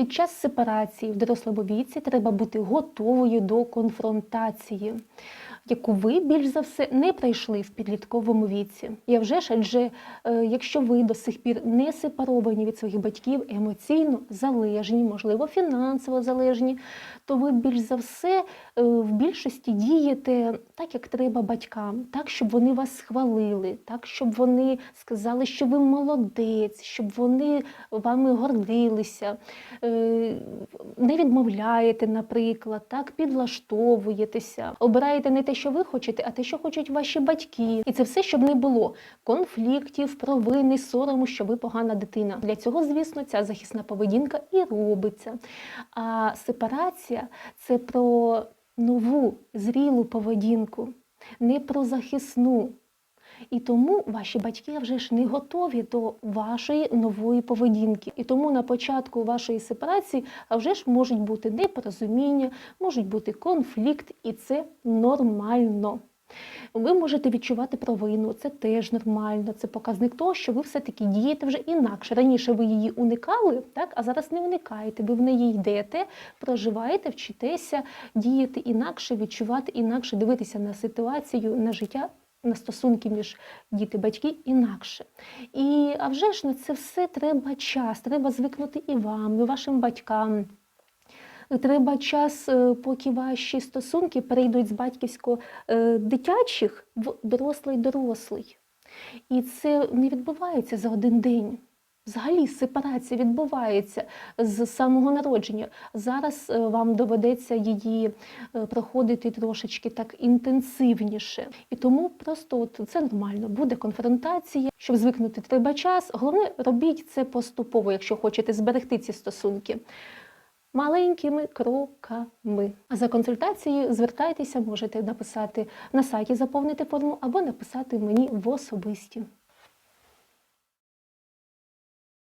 Під час сепарації в дорослому віці треба бути готовою до конфронтації, яку ви більш за все не пройшли в підлітковому віці. Я вже ж, адже е, якщо ви до сих пір не сепаровані від своїх батьків, емоційно залежні, можливо, фінансово залежні, то ви більш за все е, в більшості дієте так, як треба батькам, так, щоб вони вас схвалили, так, щоб вони сказали, що ви молодець, щоб вони вами гордилися. Е, Не відмовляєте, наприклад, так, підлаштовуєтеся, обираєте не те, що ви хочете, а те, що хочуть ваші батьки. І це все, щоб не було конфліктів, провини, сорому, що ви погана дитина. Для цього, звісно, ця захисна поведінка і робиться. А сепарація це про нову зрілу поведінку, не про захисну. І тому ваші батьки вже ж не готові до вашої нової поведінки. І тому на початку вашої сепарації вже ж можуть бути непорозуміння, можуть бути конфлікт, і це нормально. Ви можете відчувати провину, це теж нормально. Це показник того, що ви все-таки дієте вже інакше. Раніше ви її уникали, так а зараз не уникаєте. Ви в неї йдете, проживаєте, вчитеся діяти інакше, відчувати інакше, дивитися на ситуацію, на життя. На стосунки між діти батьки інакше. І а вже ж на це все треба час, треба звикнути і вам, і вашим батькам. Треба час, е, поки ваші стосунки перейдуть з батьківсько-дитячих в дорослий-дорослий. І це не відбувається за один день. Взагалі сепарація відбувається з самого народження. Зараз е, вам доведеться її е, проходити трошечки так інтенсивніше. І тому просто от це нормально. Буде конфронтація. Щоб звикнути, треба час. Головне, робіть це поступово, якщо хочете зберегти ці стосунки. Маленькими кроками. А за консультацією звертайтеся, можете написати на сайті, заповнити форму або написати мені в особисті.